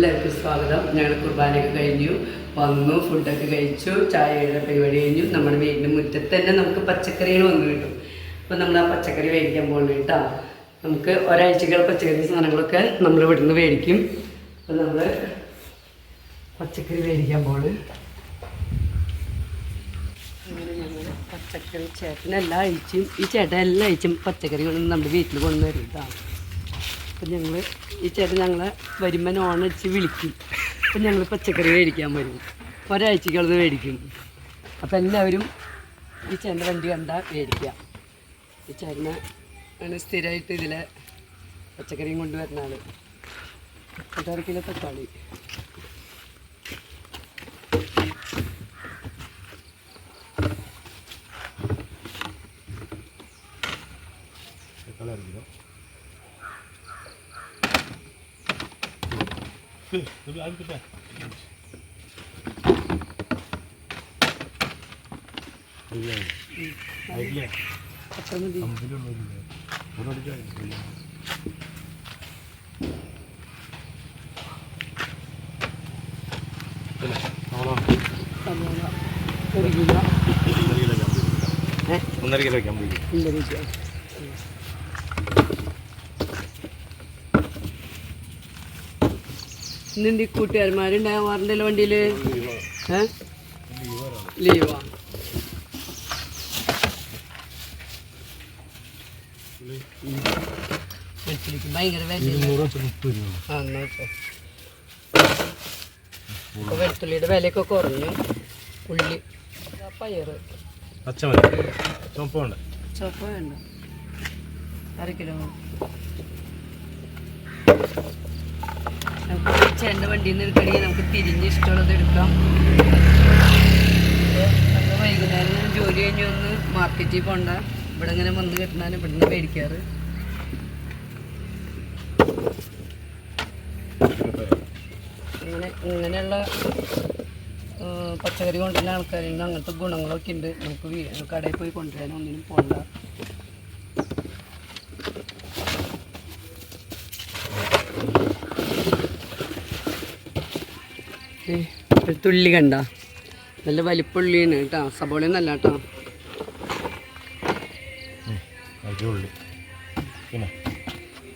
എല്ലാവർക്കും സ്വാഗതം. ഞങ്ങൾ കുർബാനയൊക്കെ കഴിഞ്ഞു. വന്നു ഫുഡൊക്കെ കഴിച്ചു ചായയുടെ പരിപാടി കഴിഞ്ഞു. നമ്മുടെ വീടിന്റെ മുറ്റത്ത് തന്നെ നമുക്ക് പച്ചക്കറികൾ വന്നു കിട്ടും. അപ്പോൾ നമ്മൾ ആ പച്ചക്കറി മേടിക്കാൻ പോകുന്നു കേട്ടോ. നമുക്ക് ഒരാഴ്ചകൾ പച്ചക്കറി സാധനങ്ങളൊക്കെ നമ്മൾ ഇവിടുന്ന് മേടിക്കും. അപ്പോൾ നമ്മൾ പച്ചക്കറി മേടിക്കാൻ ഞങ്ങൾ പച്ചക്കറി ചേട്ടൻ എല്ലാ ആഴ്ചയും ഈ ചേട്ടൻ എല്ലാം ആഴ്ചയും പച്ചക്കറി കൊണ്ട് നമ്മുടെ വീട്ടിൽ കൊണ്ടുവരും കേട്ടോ. അപ്പം ഞങ്ങൾ ഈ ചേട്ടൻ ഞങ്ങളെ വരുമ്പോൾ നോണടിച്ച് വിളിക്കും. അപ്പം ഞങ്ങൾ പച്ചക്കറി മേടിക്കാൻ വരും. ഒരാഴ്ചക്കുള്ളത് മേടിക്കും. അപ്പം എല്ലാവരും ഈ ചേട്ടൻ വണ്ടി കണ്ടാൽ മേടിക്കാം. ഈ ചേട്ടനെ ആണ് സ്ഥിരമായിട്ട് ഇതിലെ പച്ചക്കറിയും കൊണ്ടുവരുന്ന ആൾ പത്താറ് കിലോ തക്കാളി. ഒരു കിലോ ഒന്നര കിലോ ഇന്നെന്ത് കൂട്ടുകാരന്മാരുണ്ടാകാൻ കൂട്ടുകാരന്മാരുണ്ടാവാറുണ്ടല്ലോ വണ്ടിയിൽ ഏ? ലീവാ. ഭയങ്കര വെളുത്തുള്ളിയുടെ വിലയൊക്കെ കുറഞ്ഞു. ഉള്ളി. പയറ്. ചുവപ്പ് വേണ്ട. അര കിലോ നമുക്ക് ചേട്ടന്റെ വണ്ടിയിൽ നിന്ന് എടുക്കണമെങ്കിൽ നമുക്ക് തിരിഞ്ഞ് ഇഷ്ടമുള്ളത് എടുക്കാം. നമ്മൾ വൈകുന്നേരം ജോലി കഴിഞ്ഞ് വന്ന് മാർക്കറ്റിൽ പോണ്ട. ഇവിടെ ഇങ്ങനെ വന്ന് കിട്ടണാണ് ഇവിടെ നിന്ന് മേടിക്കാറ്. ഇങ്ങനെ ഇങ്ങനെയുള്ള പച്ചക്കറി കൊണ്ടുവരുന്ന ആൾക്കാരുണ്ട് അങ്ങനത്തെ ഗുണങ്ങളൊക്കെ ഉണ്ട്. നമുക്ക് കടയിൽ പോയി കൊണ്ടുവരാൻ ഒന്നിനും പോണ്ട. ഒരു തുള്ളി കണ്ട. നല്ല വലിപ്പുള്ളിയാണ് കേട്ടോ. സബോളി നല്ല കേട്ടോ.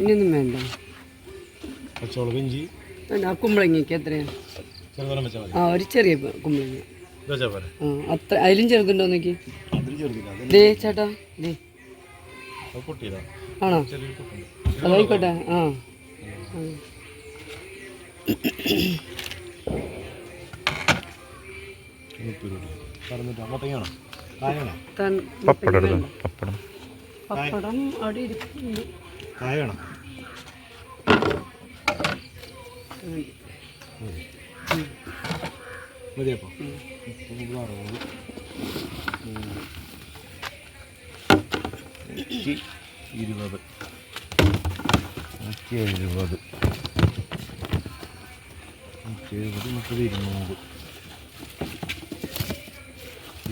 ഇനിയൊന്നും വേണ്ട. പച്ചമുളക് ഇഞ്ചി? വേണ്ട ആ കുമ്പളങ്ങിക്ക് എത്രയാണ് ആ ഒരു ചെറിയ കുമ്പളങ്ങ. അത്ര അതിലും ചെറുതുണ്ടോ നോക്കി? ദേ ചേട്ടാ ദേ. ആണോ? അതായിക്കോട്ടെ ആ ആ. മുപ്പത് രൂപ പറഞ്ഞിട്ട് മത്തങ്ങയാണോ കായണോ തൻ- പപ്പടം. പപ്പടം പപ്പടം അവിടെ നൂറ്റി ഇരുപത് നൂറ്റി എഴുപത് നൂറ്റി എഴുപത് മുപ്പത് ഇരുന്നൂറ് ഇരുന്നൂറ്റമ്പത് ഉം, ഞാൻ എടുത്തോളാം. ഇരുന്നൂറ്റമ്പത് ഇരുന്നൂറ്റമ്പത് മുപ്പത്തഞ്ച് ഇരുന്നൂറ്റി എൺപത്തഞ്ച് ചായ വേണ്ടോ കടലിൽ വേണ്ട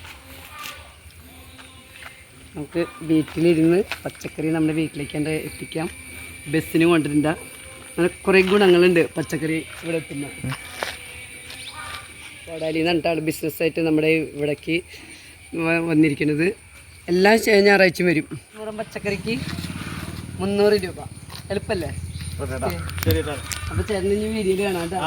നമുക്ക് വീട്ടിലിരുന്ന് പച്ചക്കറി നമ്മുടെ വീട്ടിലേക്ക് തന്നെ എത്തിക്കാം. ബസ്സിന് കൊണ്ടിരണ്ട അങ്ങനെ കുറേ ഗുണങ്ങളുണ്ട് പച്ചക്കറി ഇവിടെ എത്തുന്ന. കോടാലിയിൽ നിന്ന് ബിസിനസ്സായിട്ട് നമ്മുടെ ഇവിടേക്ക് വന്നിരിക്കുന്നത്. എല്ലാ ഞായറാഴ്ചയും വരും. നൂറും പച്ചക്കറിക്ക് മുന്നൂറ് രൂപ. എളുപ്പല്ലേ? അപ്പോൾ ചേർന്ന് ഇനി വീഡിയോയിൽ കാണാം കേട്ടോ.